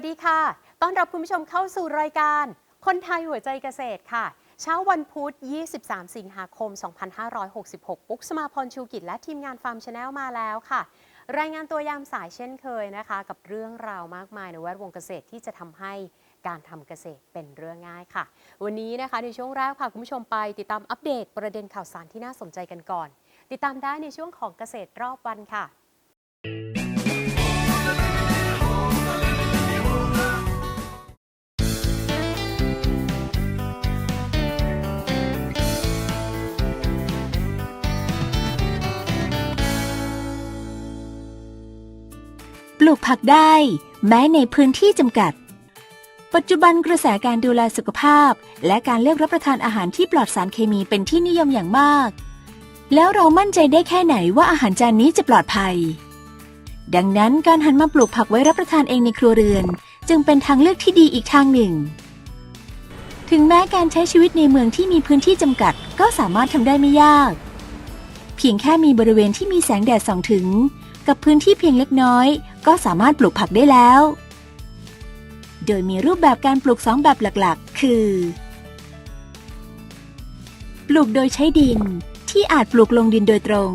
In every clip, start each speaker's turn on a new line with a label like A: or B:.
A: สวัสดีค่ะ ต้อนรับคุณผู้ชมเข้าสู่รายการ คนไทยหัวใจเกษตรค่ะ เช้าวันพุธ 23 สิงหาคม 2566 ปุ๊กสมาพรชูกิจและทีมงานฟาร์มชาแนลมาแล้วค่ะ รายงานตัวยามสายเช่นเคยนะคะ กับเรื่องราวมากมายในแวดวงเกษตรที่จะทำให้การทำเกษตรเป็นเรื่องง่ายค่ะ วันนี้นะคะในช่วงแรกค่ะคุณผู้ชมไป ติดตามอัปเดตประเด็นข่าวสารที่น่าสนใจกันก่อน ติดตามได้ในช่วงของเกษตรรอบวันค่ะ
B: ปลูกผักได้ แม้ในพื้นที่จำกัด ปัจจุบันกระแสการดูแลสุขภาพ และการเลือกรับประทานอาหารที่ปลอดสารเคมีเป็นที่นิยมอย่างมาก แล้วเรามั่นใจได้แค่ไหนว่าอาหารจานนี้จะปลอดภัย ดังนั้นการหันมาปลูกผักไว้รับประทานเองในครัวเรือน จึงเป็นทางเลือกที่ดีอีกทางหนึ่ง ถึงแม้การใช้ชีวิตในเมืองที่มีพื้นที่จำกัด ก็สามารถทำได้ไม่ยาก เพียงแค่มีบริเวณที่มีแสงแดดส่องถึง กับพื้นที่เพียงเล็กน้อย ก็สามารถปลูกผักได้แล้ว โดยมีรูปแบบการปลูกสองแบบหลักๆ คือ ปลูกโดยใช้ดินที่อาจปลูกลงดินโดยตรง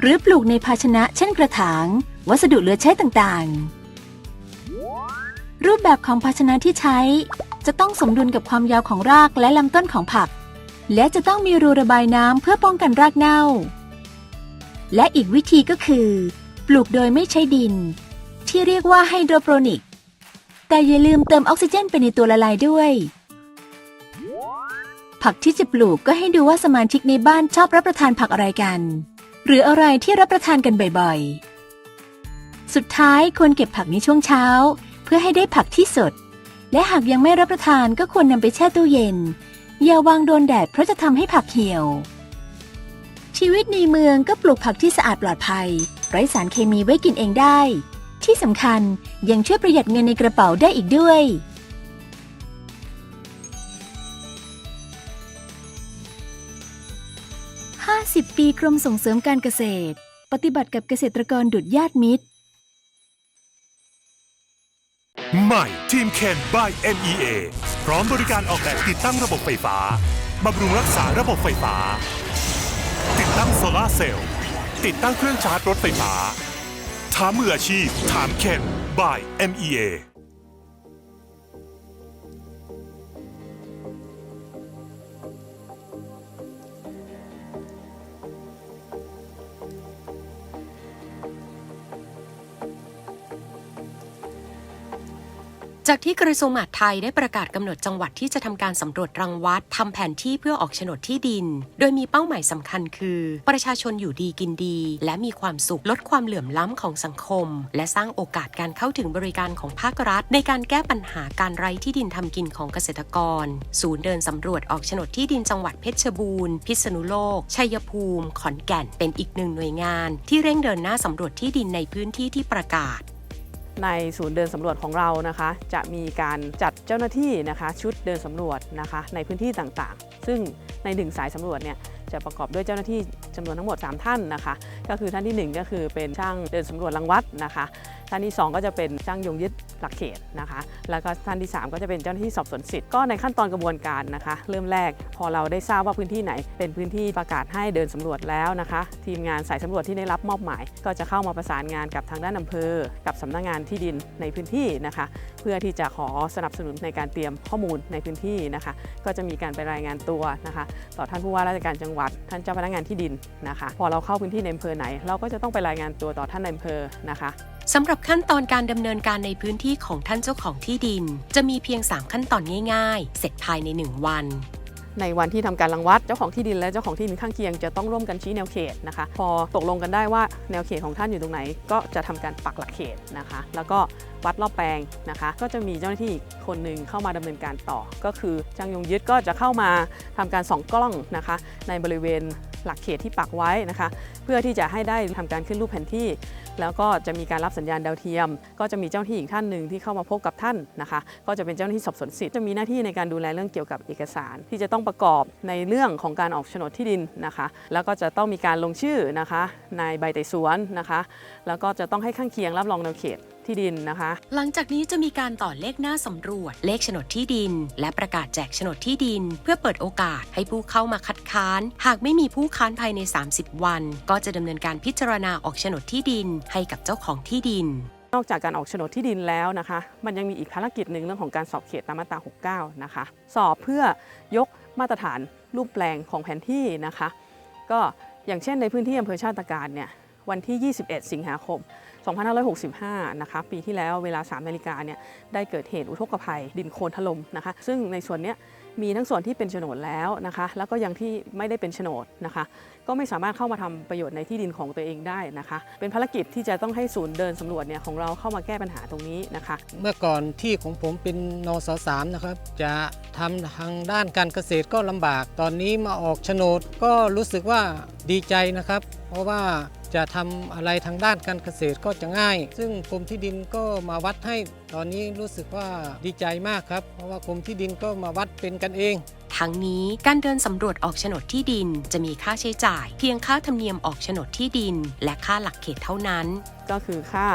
B: หรือปลูกในภาชนะเช่นกระถาง วัสดุเหลือใช้ต่างๆ รูปแบบของภาชนะที่ใช้ จะต้องสมดุลกับความยาวของรากและลำต้นของผัก และจะต้องมีรูระบายน้ำเพื่อป้องกันรากเน่า และอีกวิธีก็คือ ปลูกโดยไม่ใช้ดิน ที่เรียกว่าไฮโดรโปรนิก แต่อย่าลืมเติมออกซิเจนไปในตัวละลายด้วย ผักที่จะปลูกก็ให้ดูว่าสมาชิกในบ้านชอบรับประทานผักอะไรกัน หรืออะไรที่รับประทานกันบ่อยๆ สุดท้ายควรเก็บผักในช่วงเช้า เพื่อให้ได้ผักที่สด และหากยังไม่รับประทานก็ควรนำไปแช่ตู้เย็น อย่าวางโดนแดดเพราะจะทำให้ผักเหี่ยว ชีวิตในเมืองก็ปลูกผักที่สะอาดปลอดภัย ไร้สารเคมีไว้กินเองได้ ที่สำคัญยังช่วยประหยัดเงินในกระเป๋าได้อีกด้วย 50 ปีกรมส่งเสริมการเกษตร ปฏิบัติกับเกษตรกรดุดญาติมิตร
C: ใหม่ทีมเคน by NEA พร้อมบริการออกแบบติดตั้งระบบไฟฟ้าบำรุงรักษาระบบไฟฟ้า ตั้งโซลาเซลล์ติดตั้งเครื่องชาร์จรถไฟฟ้าถามมืออาชีพ ถามเคน by MEA
A: จากที่กระทรวงมหาดไทยได้ประกาศกำหนดจังหวัดที่จะทำการสำรวจรังวัดทำแผนที่เพื่อออกโฉนดที่ดิน โดยมีเป้าหมายสำคัญคือ ประชาชนอยู่ดีกินดี และมีความสุขลดความเหลื่อมล้ำของสังคม และสร้างโอกาสการเข้าถึงบริการของภาครัฐ ในการแก้ปัญหาการไร้ที่ดินทำกินของเกษตรกร ศูนย์เดินสำรวจออกโฉนดที่ดินจังหวัดเพชรบูรณ์ พิษณุโลก ชัยภูมิ ขอนแก่น เป็นอีกหนึ่งหน่วยงาน ที่เร่งเดินหน้าสำรวจที่ดินในพื้นที่ที่ประกาศ
D: ในศูนย์เดินสำรวจของเรานะคะ จะมีการจัดเจ้าหน้าที่นะคะชุดเดินสำรวจนะคะในพื้นที่ต่างๆ ซึ่งในหนึ่งสายสำรวจเนี่ยจะประกอบด้วยเจ้าหน้าที่จำนวนทั้งหมด 3 ท่านนะคะ ก็คือท่านทีหนึ่1 ก็คือเป็นช่างเดินสำรวจรังวัดนะคะ ท่านที่ 2 ก็จะเป็นช่างยงยึดหลักเขตนะคะ แล้วก็ท่านที่ 3 ก็จะเป็นเจ้าหน้าที่สอบสวนสิทธิ์ก็ในขั้นตอนกระบวนการนะคะ เริ่มแรกพอเราได้ทราบว่าพื้นที่ไหน เป็นพื้นที่ประกาศให้เดินสำรวจแล้วนะคะ ทีมงานสายสำรวจที่ได้รับมอบหมาย ก็จะเข้ามาประสานงานกับทางด้านอำเภอ กับสำนักงานที่ดินในพื้นที่นะคะ เพื่อที่จะขอสนับสนุนในการเตรียมข้อมูลในพื้นที่นะคะ ก็จะมีการไปรายงานตัวนะคะ ต่อท่านผู้ว่าราชการจังหวัด ท่านเจ้าพนักงานที่ดินนะคะ พอเราเข้าพื้นที่ในอำเภอไหน เราก็จะต้องไปรายงานตัวต่อท่านในอำเภอนะคะ
A: สำหรับขั้นตอนการดำเนินการในพื้นที่ของท่านเจ้าของที่ดิน จะมีเพียง 3 ขั้นตอนง่าย ๆ เสร็จภายใน 1 วัน
D: ในวันที่ทำการรังวัดเจ้าของที่ดินและเจ้าของที่ดินข้างเคียงจะต้องร่วมกันชี้แนวเขตนะคะ พอตกลงกันได้ว่าแนวเขตของท่านอยู่ตรงไหน ก็จะทำการปักหลักเขตนะคะ แล้วก็วัดรอบแปลงนะคะ ก็จะมีเจ้าหน้าที่อีกคนหนึ่งเข้ามาดำเนินการต่อ ก็คือจางยงยึดก็จะเข้ามาทำการส่องกล้องนะคะ ในบริเวณหลักเขตที่ปักไว้นะคะ เพื่อที่จะให้ได้ทำการขึ้นรูปแผนที่ แล้วก็จะมีการรับสัญญาณดาวเทียม ก็จะมีเจ้าหน้าที่อีกท่านหนึ่งที่เข้ามาพบกับท่านนะคะ ก็จะเป็นเจ้าหน้าที่สอบสวนสิทธิ์จะมีหน้าที่ในการดูแลเรื่องเกี่ยวกับเอกสาร ที่จะต้องประกอบในเรื่องของการออกโฉนดที่ดินนะคะ แล้วก็จะต้องมีการลงชื่อนะคะในใบไต่สวนนะคะ แล้วก็จะต้องให้ข้างเคียงรับรองแนวเขต ที่ดินนะคะ
A: หลังจากนี้จะมีการต่อเลขหน้าสำรวจ เลขโฉนดที่ดิน และประกาศแจกโฉนดที่ดิน เพื่อเปิดโอกาสให้ผู้เข้ามาคัดค้าน หากไม่มีผู้ค้านภายใน 30 วัน ก็จะดำเนินการพิจารณาออกโฉนดที่ดิน ให้กับเจ้าของที่ดิน
D: นอกจากการออกโฉนดที่ดินแล้วนะคะ มันยังมีอีกภารกิจหนึ่งเรื่องของการสอบเขตตามมาตรา 69 นะคะ สอบเพื่อยกมาตรฐานรูปแปลงของแผนที่นะคะ ก็อย่างเช่นในพื้นที่อำเภอชาติตการเนี่ย วันที่ 21 สิงหาคม 2565 นะคะ ปีที่แล้วเวลา 3 นาฬิกาเนี่ยได้เกิดเหตุอุทกภัยดินโคลนถล่มนะคะ ซึ่งในส่วนเนี้ยมีทั้งส่วนที่เป็นโฉนดแล้วนะคะ แล้วก็ยังที่ไม่ได้เป็นโฉนดนะคะ ก็ไม่สามารถเข้ามาทำประโยชน์ในที่ดินของตัวเองได้นะคะ เป็นภารกิจที่จะต้องให้ศูนย์เดินสำรวจเนี่ยของเราเข้ามาแก้ปัญหาตรงนี้นะคะ
E: เมื่อก่อนที่ของผมเป็นนสสามนะครับ จะทำทางด้านการเกษตรก็ลำบาก ตอนนี้มาออกโฉนดก็รู้สึกว่าดีใจนะครับ เพราะว่า จะทำอะไรทางด้านการเกษตรก็จะง่าย ซึ่งกรมที่ดินก็มาวัดให้ตอนนี้รู้สึกว่าดีใจมากครับ เพราะว่ากรมที่ดินก็มาวัดเป็นกันเอง
A: ทั้งนี้การเดินสำรวจออกโฉนดที่ดินจะมีค่าใช้จ่าย เพียงค่าธรรมเนียมออกโฉนดที่ดิน และค่าหลักเขตเท่านั้น
D: ก็คือค่า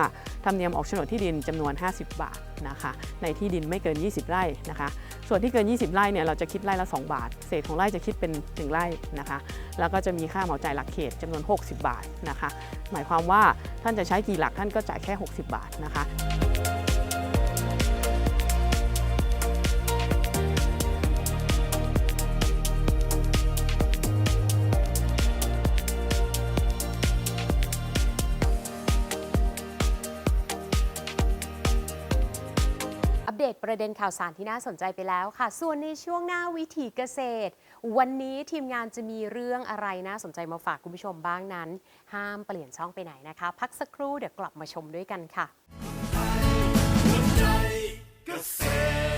D: ธรรมเนียมออกโฉนดที่ดินจำนวน 50 บาท นะคะในที่ดินไม่เกิน 20 ไร่นะคะ ส่วนที่เกิน 20 ไร่เนี่ยเราจะคิดไร่ละ 2 บาท เศษของไร่จะคิดเป็น 1 ไร่นะคะ แล้วก็จะมีค่าเหมาจ่ายหลักเขตจำนวน 60 บาทนะคะ หมายความว่าท่านจะใช้กี่หลักท่านก็จ่ายแค่ 60 บาทนะคะ
F: เดตประเด็นข่าวสารที่น่าสนใจไปแล้วค่ะ ส่วนในช่วงหน้าวิถีเกษตร วันนี้ทีมงานจะมีเรื่องอะไรน่าสนใจมาฝากคุณผู้ชมบ้างนั้น ห้ามเปลี่ยนช่องไปไหนนะคะ พักสักครู่เดี๋ยวกลับมาชมด้วยกันค่ะ
C: เกษตร